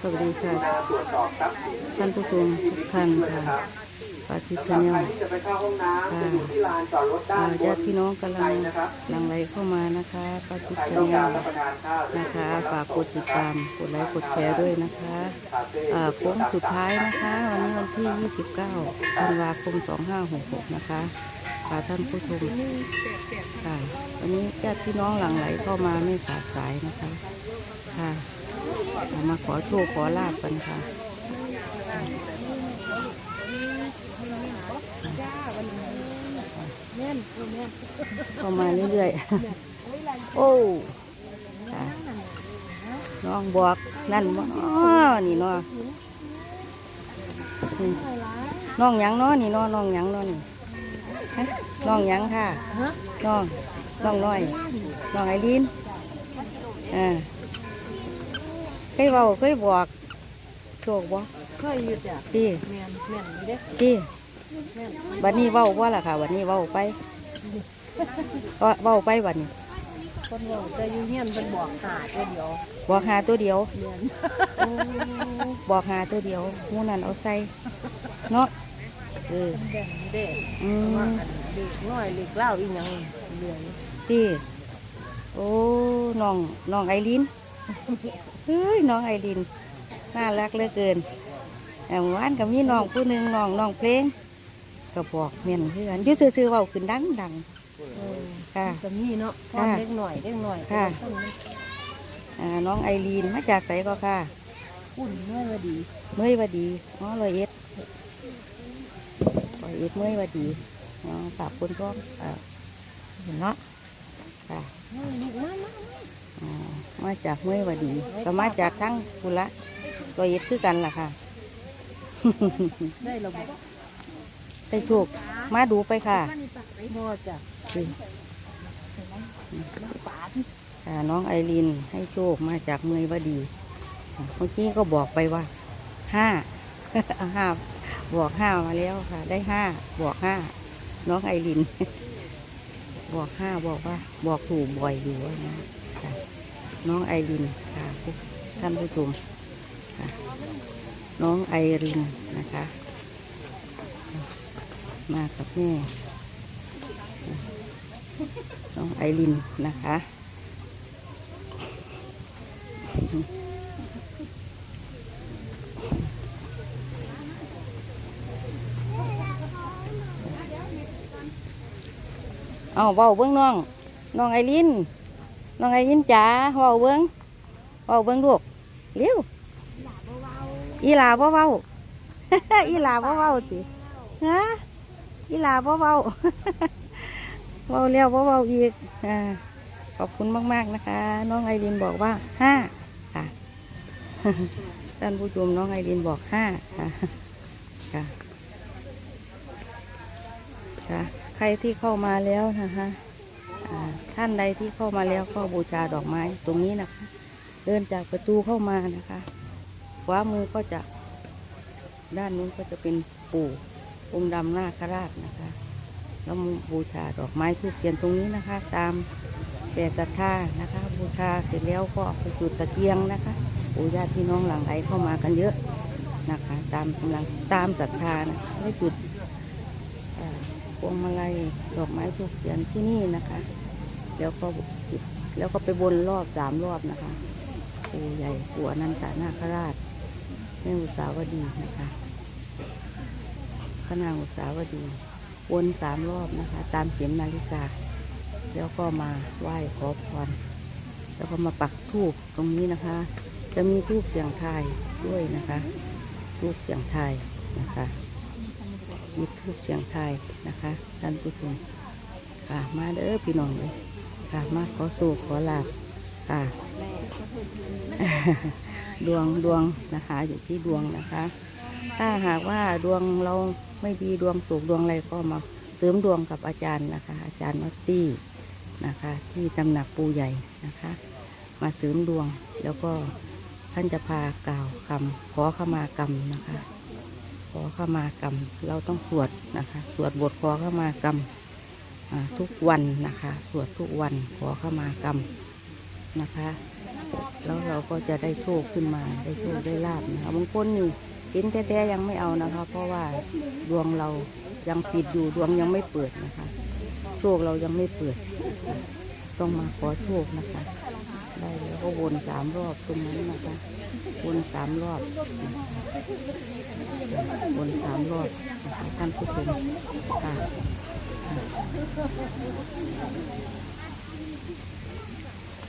สวัสดีค่ะตรวจสอบทรัพย์สินท่านผู้ชมทุกท่านค่ะปาทิชสำหรับแนใครลที่จะไปเข้าห้องน้ำจะอยู่ที่ลานจอดรถด้าอ่านบญาตินพี่น้องกำลังนะครับหลั่งไหลเข้ามานะคะปาทิใครชต้องแนการลรับประทานข้าวนะคะฝากกดติดตามกดไลค์กดแชร์ด้วยนะคะอ่าโค้งสุดท้ายนะคะวันนี้วันที่ 29ธันวาคม 2566 นะคะค่ะท่านผู้ชมค่ะวันนี้ญาติพี่น้องหลั่งไหลเข้ามาไม่ขาดสายนะคะค่ะ เอามาขอโชคขอลาบกันค่ะเข้ามาเรื่อยๆ โอ้ค่ะน้องบอกนั่นบ่น้อนี่เนาะอืมน้องหยังเนาะนี่เนาะน้องหยังเนาะนี่ฮะน้องหยังค่ะ น้อง น้องน้อย น้องไอรีนอ่าเค ยเว้าเคยบอกโชคบ่เคยอยู่จ้ะดีแม่นแม่นอยู่เด้ดีแม่นบัดนี้เว้าว่าล่ะค่ะบัดนี้เว้าไปเว้าเว้าไปบัดนี้คนบอกจะอยู่เฮียนเป็นบอกหาตัวเดียวบอกหาตัวเดียวแม่นบอกหาตัวเดียวหมูนั่นเอาใส่เนาะเออแบ่งเด้อืว่ามอันเด็กน้อยเด็กเล่าอีหยังเหลืองที่โอ้น้องน้องไอริน เฮ้ยน้องไอริน น่ารักเหลือเกินแต่เมื่อวานกับมีน้องผู้หนึ่งน้องน้องเพลงก็บอกเมียนเพื่อนอยุ่ซื่อๆเว้าขึ้นดังดังเออๆค่ะ จะมีเนาะพ่อค่ะเล็กหน่อยเล็กหน่อยค่ะต้นอ่าน้องไอรีนมาจากไสก็ค่ะ อุ่นเมื่อวดีเมื่อยวดีอ๋อร้อยเอ็ดร้อยเอ็ดเมื่อยวดีอ๋อฝากคุณพ่ออ่าเห็นเนาะค่ะเฮ้ยลูกมามาอ๋อ มาจากเมื่อยวดี ก็มาจากทั้งกุละร้อยเอ็ดคือกันล่ะค่ะ ได้ระบบได้โชคมาดูไปค่ะบ่จ้ะสิค่ะน้องไอรีนให้โชคมาจากเมื่อยวดีอะเมื่อกี้ก็บอกไปว่าห้าห้าบอกห้ามาแล้วค่ะ ได้ห้าบอกห้าน้องไอริน บอกห้าบอกว่า บอกถูกบ่อยอยู่ว่านะ ค่ะน้องไอรินค่ะท่านผู้ชมค่ะน้องไอรินนะคะ มากับแม่น้องไอรินนะคะเอาเบาเบิ้องน้อง น้องไอริน น้องไอรินจ๋าเบาเบิ้งเบาเบิ้งลูกเร็วอีหลาบ่เบาอีหลาบ่เบาติฮะอีหลาบ่เบาเบาแล้วบ่เบาอีกอ่าขอบคุณมาก ๆ นะคะ น้องไอรินบอกว่าห้าค่ะท่านผู้ชมน้องไอรินบอกห้าค่ะค่ะ ใครที่เข้ามาแล้วนะคะ ท่านใดที่เข้ามาแล้วก็บูชาดอกไม้ตรงนี้นะคะ เดินจากประตูเข้ามานะคะ ขวามือก็จะ ด้านนู้นก็จะเป็นปู่องค์ดำนาคราชนะคะแล้วบูชาดอกไม้ทูบเทียนตรงนี้นะคะ ตามแต่ศรัทธานะคะ บูชาเสร็จแล้วก็เอาไปจุดตะเกียงนะคะปู่ญาติพี่น้องหลังไหลเข้ามากันเยอะนะคะ ตามกำลังตามศรัทธานะได้จุดอ่าพวงมาลัยดอกไม้ทูกเทียนที่นี่นะคะ แล้วก็จุดแล้วก็ไปบนรอบสามรอบนะคะปู่ใหญ่ปู่อนันตนาคราชแม่อุสาวดีนะคะขนางอุสาวดี วนสามรอบนะคะ ตามเข็มนาฬิกา แล้วก็มาไหว้ขอพรแล้วก็มาปักธูปตรงนี้นะคะ จะมีธูปเสียงทายด้วยนะคะธูปเสียงทายนะคะมีทูบเสียงไทายนะคะท่านผู้ชมค่ะมาเด้อพี่น้องเลย ค่ะมาขอสู่ขอลาบค่ะ ดวงดวงนะคะ อยู่ที่ดวงนะคะ ถ้าหากว่าดวงเราไม่ดีดวงตกดวงอะไรก็มาเสริมดวงกับอาจารย์นะคะ อาจารย์นอตตี้นะคะ ที่ตำหนักปูใหญ่นะคะ มาเสริมดวงแล้วก็ท่านจะพากล่าวคำขอขมากรรมนะคะ ขอขมากรรม เราต้องสวดนะคะ สวดบทขอขมากรรม ทุกวันนะคะ สวดทุกวันขอเข้ามากรรมนะคะ แล้วเราก็จะได้โชคขึ้นมาได้โชคได้ลาบนะคะบางคนนี่เห็นแต่ๆยังไม่เอานะคะ เพราะว่าดวงเรายังปิดอยู่ดวงยังไม่เปิดนะคะ โชคเรายังไม่เปิด ต้องมาขอโชคนะคะ ได้แล้วก็วนสามรอบตรงนั้นนะคะ วนสามรอบวนสามรอบนะคะท่านผู้ชมค่ะ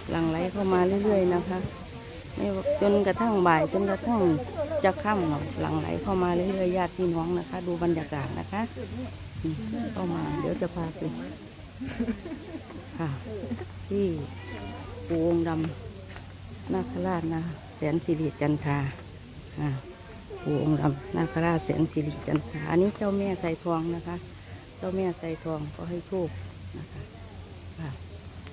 หลังไหลเข้ามาเรื่อยๆนะคะไม่ว่าจนกระทั่งบ่ายจนกระทั่งจะค่ำหลังไหลเข้ามาเรื่อยๆญาติพี่น้องนะคะ ดูบรรยากาศนะคะเข้ามา เดี๋ยวจะพาไปค่ะ ที่ปูองดำนาคราชนะแสนสิริจันทราอ่าปูองค์ดำนาคราชแสนสิริจันทราอันนี้เจ้าแม่ใส่ทองนะคะ เจ้าแม่ใส่ทองก็ให้โชคนะคะ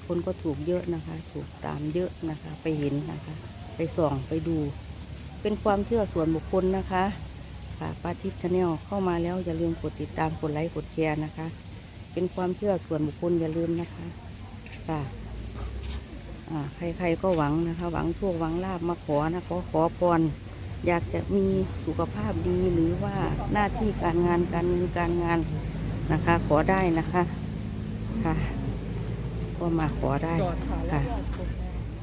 คนก็ถูกเยอะนะคะ ถูกตามเยอะนะคะ ไปเห็นนะคะ ไปส่องไปดู เป็นความเชื่อส่วนบุคคลนะคะค่ะป้าทิพย์ชาแนลเข้ามาแล้วอย่าลืมกดติดตามกดไลค์กดแชร์นะคะ เป็นความเชื่อส่วนบุคคลอย่าลืมนะคะค่ะ ใครๆก็หวังนะคะ หวังโชคหวังลาบมาขอนะขอขอพรอยากจะมีสุขภาพดีหรือว่าหน้าที่การงานการเงินการงานนะคะ ขอได้นะคะค่ะ ก็มาขอได้ค่ะ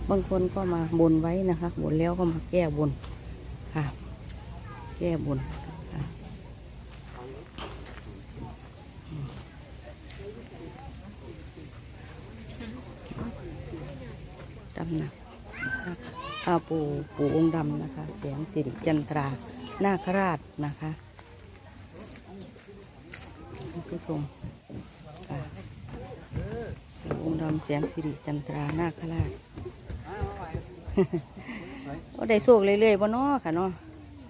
บางคนก็มาบนไว้นะคะบนแล้วก็มาแก้บนค่ะ แก้บนค่ะตำหนักอาปูปูองค์ดำนะคะ แสงสิริจันทรานาคราชนะคะท่านผู้ชมค่ะปูองค์ดำแสงสิริจันทรานาคราชก็ได้โชคเรื่อยๆบ่เนาะค่ะเนาะ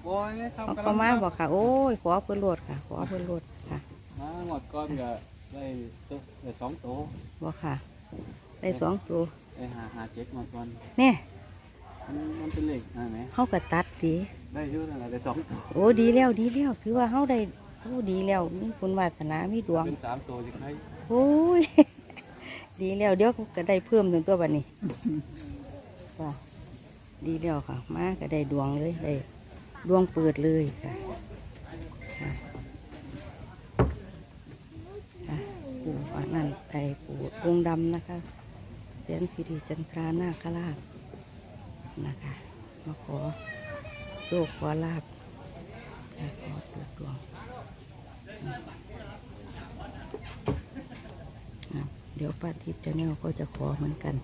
โอ้ยไม่ทำเอากันเข้ามาบอกค่ะ โอ้ย ขอเพื่อนโลดค่ะ ขอเพื่อนโลดค่ะมาหมดก้อนก็ได้ตัวได้สองตัวบอกค่ะ ได้สองตัว ได้หาหาเจ็ดหมดก้อนเนี่ยมันมันเป็นเหล็กใช่ไหมเขาก็ตัดดีได้เยอะนั่นแหละได้สองตัวโอ้ดีแล้วดีแล้วถือว่าเขาได้โอ้ดีแล้วมีคุณวาสนามีดวงเป็นสามตัวจะใครโอ้ย ดีแล้วเดี๋ยวก็ได้เพิ่มถึงตัวบัดนี้ค่ะดีแล้วค่ะ มาก็ได้ดวงเลยได้ดวงเปิดเลยค่ะค่ะค่ะปู่ว่านั่นไอ้ปู่องค์ดำนะคะ แสนสิริจันทรานาคราชนะคะมาขอโชคขอลาบค่ะขอเปิดดวงเดี๋ยวป้าทิพย์ชาแนลก็จะขอเหมือนกัน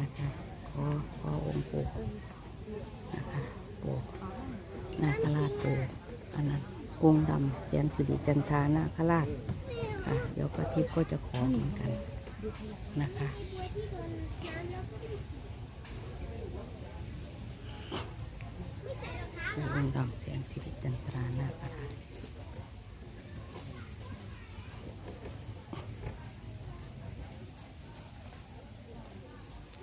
นะคะขอขอองค์ปู่นะคะปู่นาคราชปู่อันนั้นองค์ดำแสนสิริจันทรานาคราชค่ะเดี๋ยวป้าทิพย์ก็จะขอเหมือนกัน นะคะปู่องค์ดำแสนสิริจันทรานาคราช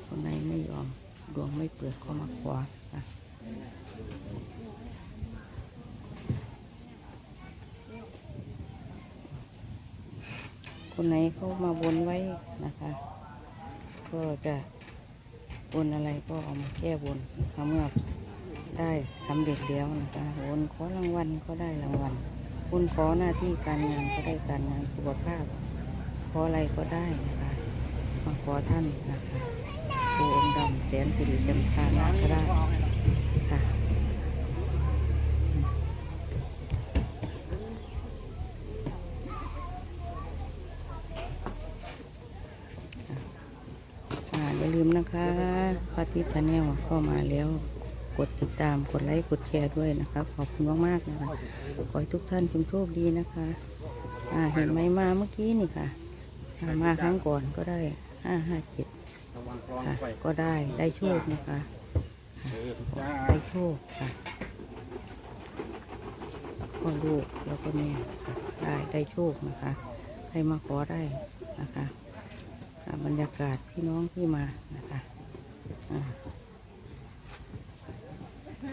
คนไหนไม่ยอมดวงไม่เปิดก็มาขวาค่ะ คนไหนเขามาบนไว้นะคะ ก็จะบนอะไรก็เอามาแก้บนนะคะเมื่อได้สำเร็จแล้วนะคะบนขอรางวัลก็ได้รางวัลบนขอหน้าที่การงานก็ได้การงานสุขภาพ ขออะไรก็ได้นะคะมาขอท่านนะคะปูองค์ดำแสนสิริจันทานาคราชค่ะอ่าอย่าลืมนะคะ ปฏิทาแนลเข้ามาแล้วกดติดตามกดไลค์กดแชร์ด้วยนะคะขอบคุณมากๆนะคะขอให้ทุกท่านจงโชคดีนะคะอ่าเห็นไหมมาเมื่อกี้นี่ค่ะมาครั้งก่อนก็ได้ห้าห้าเจ็ดค่ะก็ได้ได้โชคนะคะได้โชคค่ะพ่อลูกแล้วก็แม่ค่ะได้ได้โชคนะคะใครมาขอได้นะคะบรรยากาศพี่น้องที่มานะคะอ่า ป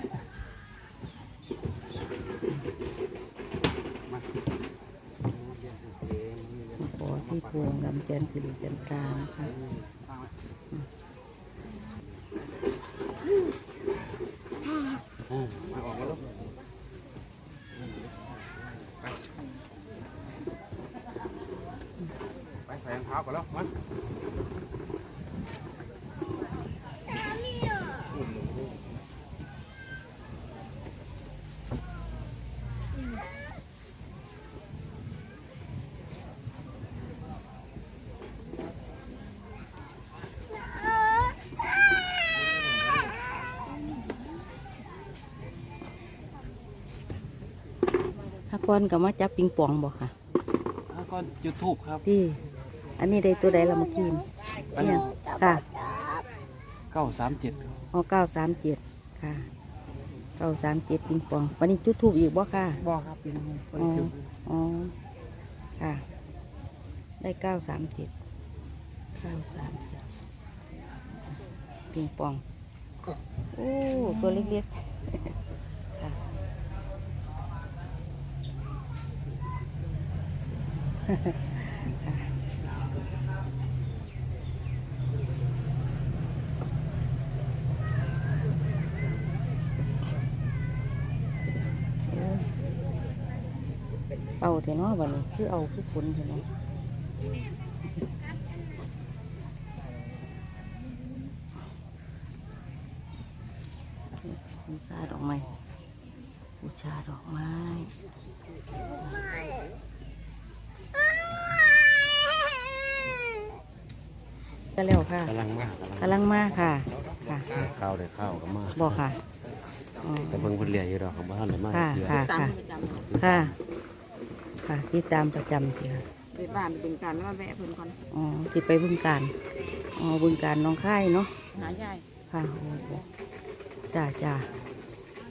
อที่พวงลำเจนสิริจันกรานค่ะไปใส่รองเท้าก่อนแล้วมา ถ้ากอนกับมาจับปิงปองบอกค่ะแล้วก็จุดทูบครับที่อันนี้ได้ตัวใดเรามากินเนี่ยค่ะเก้าสามเจ็ดอ๋อเก้าสามเจ็ดค่ะเก้าสามเจ็ดปิงปอง วันนี้จุดทูบอีกบ่ค่ะ บ่ครับเป็นไงอ๋ออ๋อ ค่ะ ได้เก้าสามเจ็ดเก้าสามเจ็ดปิงปอง โอ้ ตัวเล็กๆ ค่ะ เอาเถอะเนาะวันนี้คือเอาคือฝนเถอะเนาะบูชาดอกไม้บูชาดอกไม้ ก็แล้วค่ะกำลังมากกำลังมาค่ะค่ะข้าวได้ข้าวก็มาบอกค่ะอ๋อแต่เบิ่งคนเรียอยู่ดอกของบ้านเลยมาค่ะเดือนค่ะค่ะค่ะค่ะที่ตามประจำสิค่ะไปบ้านเป็นการว่าแวะเพิ่นก่อนอ๋อสิไปบึงการอ๋อบึงการน้องค่ายเนาะหายายค่ะโอ้โหจ้าจ้า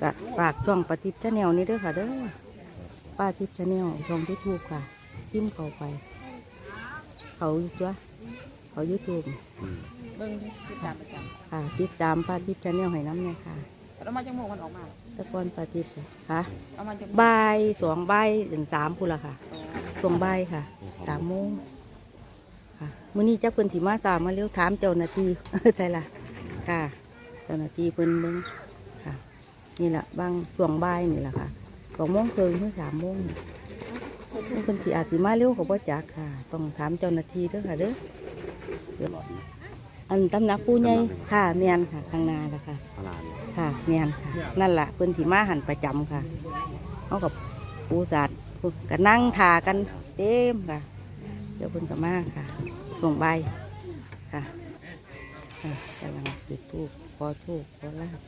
ก็ฝากช่องปฏิบชาแนลนี่เด้อค่ะเด้อป้าทิพย์ชาแนลช่องที่ถูกค่ะพิมพ์เข้าไป เขาอยู่จ้ะ เขายูทูบอืมเบิ่งติดตามประจค่ะติดตามป้าทิพย์ชาแนลให้น้ำเนี่ยค่ะำแล้วมาจังโมงมันออกมาแตะกอนป้าทิพย์ค่ะเอามาจังบ่ายสองบ่ายถึงสามพูนละค่ะอ๋อช่วงบ่ายค่ะสามโมงค่ะมื้อนี้จักเพิ่นสิมาสามมาเร็วถามเจ้าหน้าที่ใช่ล่ะค่ะ เจ้าหน้าที่เพิ่นเบิ่งค่ะ นี่แหละบางช่วงบ่ายนี่แหละค่ะสองโมงครึ่งถึงสามโมงเพิ่นสิอาจสิมาเร็วก็บ่จักค่ะ ต้องถามเจ้าหน้าที่เด้อค่ะเด้อ เดี๋ยวอันตำหนักผู้ใหญ่ค่ะแม่นค่ะข้างหน้าละค่ะ พลานค่ะแม่นค่ะ นั่นแหละเพิ่นสิมาหันประจำค่ะเขากับปูสัตว์ก็นั่งทากันเต็มค่ะ เดี๋ยวเพิ่นก็มาค่ะส่งใบายค่ะค่ะกำลังจุดทูบขอทูบขอลาบ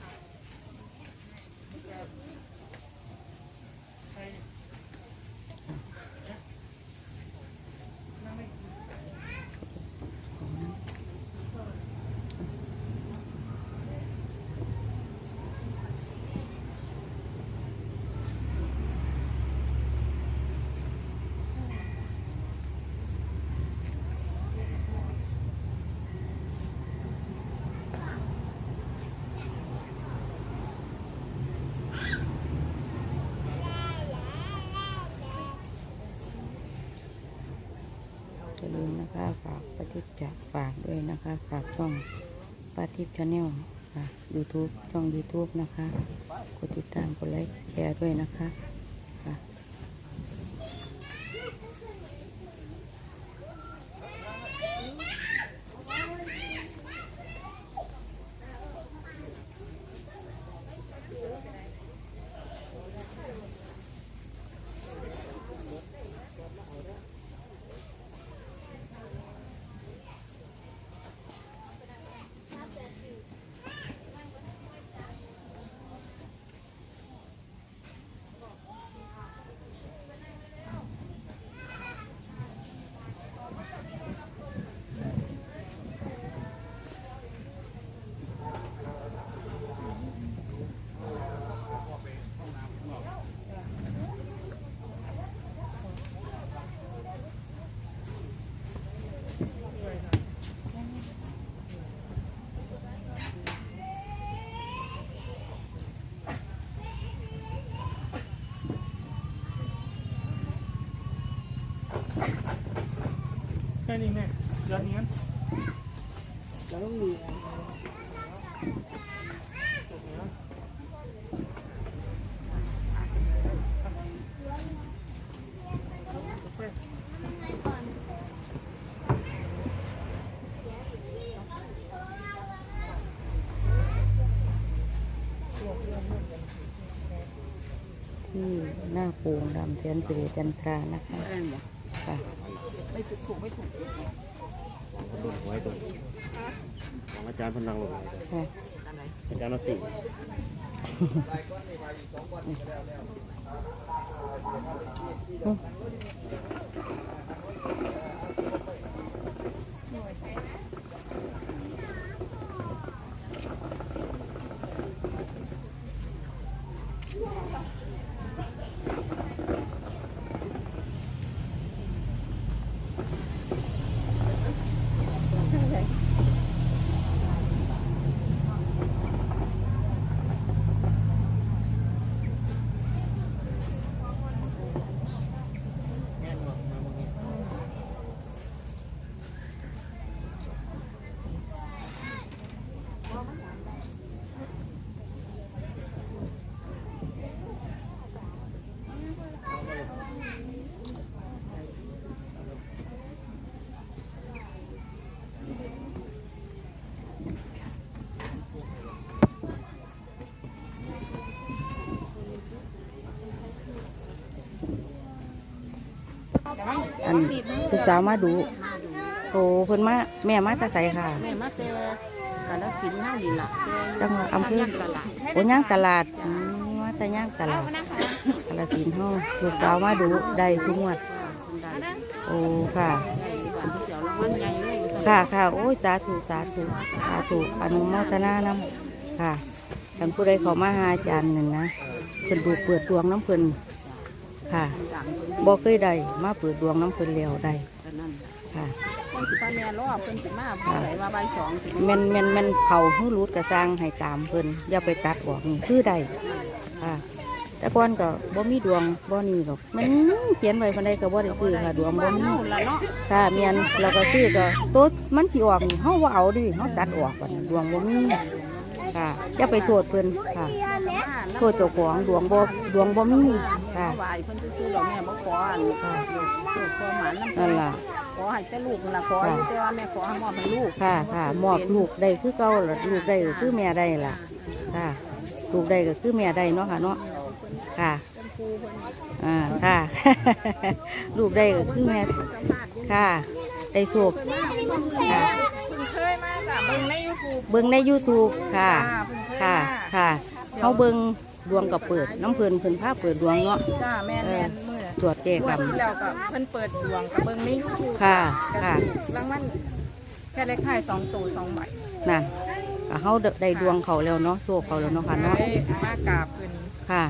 อย่าลืมนะคะฝากปฏิจจะฝากด้วย นะคะฝากช่องปฏิจชาแนลค่ะ YouTube ช่อง YouTube นะคะ กดติดตาม กดไลค์ แชร์ด้วยนะคะ นี่แม่ยอดนี้กันต้องมีที่หน้าปูงดำเทียนสิริจันทรานะคะ่ะไม่ถูกถูกไม่ถูกลงไว้ตรงของอาจารย์พนังลงค่ะอาจารย์นติอ นลูกสาวมาดูโตเพิ่นมาแม่มาแตาใสค่ะ แม่มาเจอกาลสินธุ์เฮานี่ล่ะจังหวัดอำเภอ ตลาดโอ้ย่างตลาดอืมมาแต่ย่างตลาดกาลสินธุ์เฮาลูกสาวมาดูได้ทุกงวดคุณได้โอ้ค่ะได้วันที่เสียวรางวัลใหญ่เลยว่าซั่นค่ะค่ะโอ้ยสาธุสาธุสาธุอนุโมทนานำค่ะท่านผู้ใดเขามาหาอาจารย์นั่นนะเพิ่นดูเปิดดวงน้ำเพิ่น ค่ะดังเพิ่นบ่เคยได้มาเปิดดวงน้ำเพิ่นแล้วได้ก็นั่นค่ะคนสิพาแม่รอเพิ่นสิมาบ่ได้ว่าบ่ายสองสิแม่นแม่นแม่นเขาหูรูดกระสร้างให้ตามเพิ่นอย่าไปตัดออกนี่คือได้ค่ะ แต่ก่อนก็บ่มีดวงบ่นี่หรอกมันเขียนไว้คนใดก็บ่ได้ซื้อค่ะดวงบ่บ้านมีเฮาล่ะเนาะค่ะแม่นเราก็ซื้อก็ตัวมันสิออกนี่เฮาบ่เอาดิเฮาตัดออกบัดนี้ดวงบ่มีค่ะอย่าไปโทษเพิ่นค่ะโทษเจ้าของดวงบ่ดวงบ่มี ค่ะถวายเพิ่นซื้อๆดอกแม่บ่ขออันนี้ค่ะลูกขอหมานนำนั่นล่ะ ขอให้แต่ลูกนั่นล่ะขออยู่แต่ว่าแม่ขอให้มอบให้ลูกค่ะค่ะมอบลูกได้คือเก่าล่ะลูกได้ก็คือแม่ได้ล่ะ ค่ะ ลูกได้ก็คือแม่ได้เนาะค่ะเนาะค่ะเป็นครูเพิ่นอ่าค่ะ ลูกได้ก็คือแม่ค่ะได้โชคค่ะเคยมาจ้ะเบิ่งใน YouTube เบิ่งใน YouTube ค่ะจ้าเพิ่นเคยมาค่ะค่ะเฮาเบิ่ง ดวงก็เปิดน้ำเพิ่นเพิ่นพาเปิดดวงเนาะจ้าแม่นเอแม่อนมื้อตรวจแก้กรรมที่แล้วก็เพิ่นเปิดดวงกับเบิ่งใน YouTube ค่ะก็ค่ะถูกรางวัลแค่เลขท้าย2ตัว2ใบน่ะก็เฮาได้ดวงเขาแล้วเนาะโชคเขาแล้วเนาะค่ะเนาะได้มากราบเพิ่นค่ะ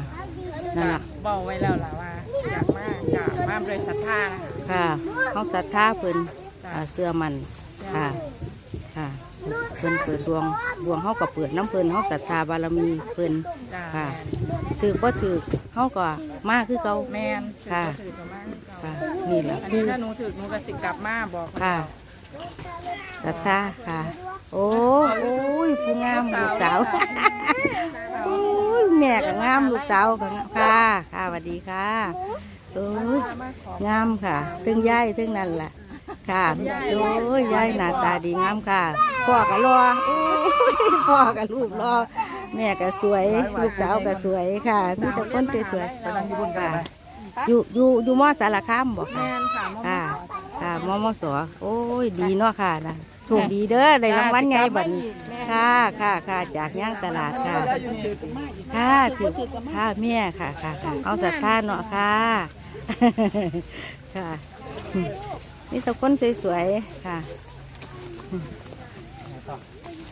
นั่นล่ะเว้าไว้แล้วล่ะว่าอยากมากราบมาด้วยศรัทธานะคะ ค่ะเฮาศรัทธาเพิ่นอ่าเสื้อมันค่ะค่ะ เพิ่นเปิดดวงดวงเฮาก็เปิดน้ำเพิ่นเฮาศรัทธาบารมีเพิ่นจ้าค่ะ ถือบ่ถือเฮาก็มาคือเก่า แม่นถือค่ะก็ถือประมาณค่ะ นี่แหละอันคืนี้อถ้าหนูถือหนูก็สิกลับมาบอกเพิ่นค่ะศรัทธาค่ะ โอ้โอ้ยผู้งามลูกสาว โอ้ยแม่ก็งามลูกสาวก็งามค่ะ ค่ะสวัสดีค่ะโอ้ย มาขอ งามค่ะ ถึงยายถึงนั่นแหละ ค่ะโอ้ยยายหน้าตาดีงามค่ะพ่อก็รอโอ้ยพ่อกับลูกรอแม่ก็สวย ลูกสาวก็สวยค่ะมีแต่คนสวยๆค่ะอยู่อยู่อยู่มอสารคามบอกค่ะแม่นค่ะมอมค่ะสค่ะมอมสโอ้ยดีเนาะค่ะนะถูกดีเด้อได้รางวัลไงบัดนี้ค่ะค่ะค่ะจากย่างตลาดค่ะค่ะถือค่ะแม่ค่ะค่ะค่ะเอาศรัทธาเนาะค่ะค่ะ นี่ตะคนสวยๆค่ะ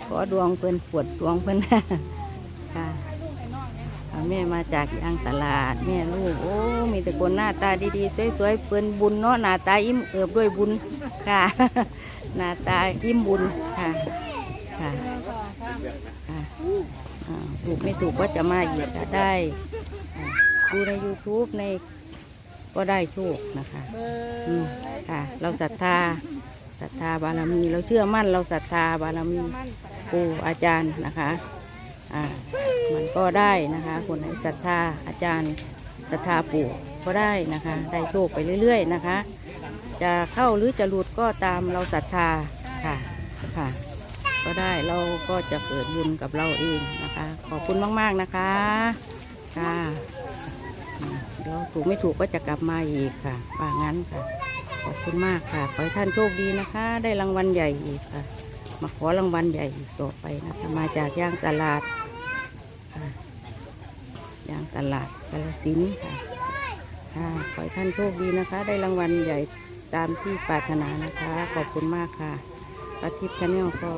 ขอดวงเพิ่นปวดดวงเพิ่นค่ะค่ะแม่มาจากย่างตลาดแม่ลูกโอ้มีแต่คนหน้าตาดีๆสวยๆเปิ้นบุญเนาะหน้าตาอิ่มเอิบด้วยบุญค่ะ หน้าตาอิ่มบุญค่ะค่ะค่ะอ่าถูกไม่ถูกก็จะมาเหยียดก็ได้อ่าดูใน YouTube ใน ก็ได้โชคนะคะเบออืมร์ค่ะ เราศรัทธาศรัทธาบารมี เราเชื่อมั่นเราศรัทธาบารมีครูอาจารย์นะคะอ่ามันก็ได้นะคะ คนไหนศรัทธาอาจารย์ศรัทธาปู่ก็ได้นะคะ ได้โชคไปเรื่อย ๆ นะคะ จะเข้าหรือจะหลุดก็ตามเราศรัทธาค่ะค่ะ ก็ได้เราก็จะเกิดบุญกับเราเองนะคะ ขอบคุณมากๆนะคะค่ะอืม ดี๋ยวถูกไม่ถูกก็จะกลับมาอีกค่ะว่างั้นค่ะ ขอบคุณมากค่ะ ขอให้ท่านโชคดีนะคะ ได้รางวัลใหญ่อีกค่ะ มาขอรางวัลใหญ่อีกต่อไปนะคะมาจากย่างตลาดค่ะย่างตลาดกาลสินค่ะค่ะขอให้ท่านโชคดีนะคะ ได้รางวัลใหญ่ตามที่ปรารถนานะคะ ขอบคุณมากค่ะปฏิบชาแนลก็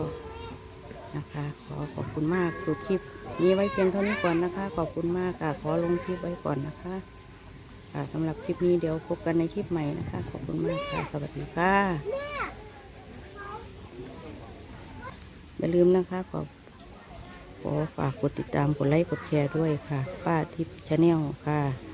นะคะ ขอขอบคุณมากสุดคลิปนี้ไว้เพียงเท่านี้ก่อนนะคะ ขอบคุณมากค่ะ ขอลงคลิปไว้ก่อนนะคะ ค่ะสำหรับคลิปนี้เดี๋ยวพบกันในคลิปใหม่นะคะ ขอบคุณมากค่ะ สวัสดีค่ะ อย่าลืมนะคะขอขอฝากกดติดตามกดไลค์กดแชร์ด้วยค่ะ ป้าทิพย์ชาแนลค่ะ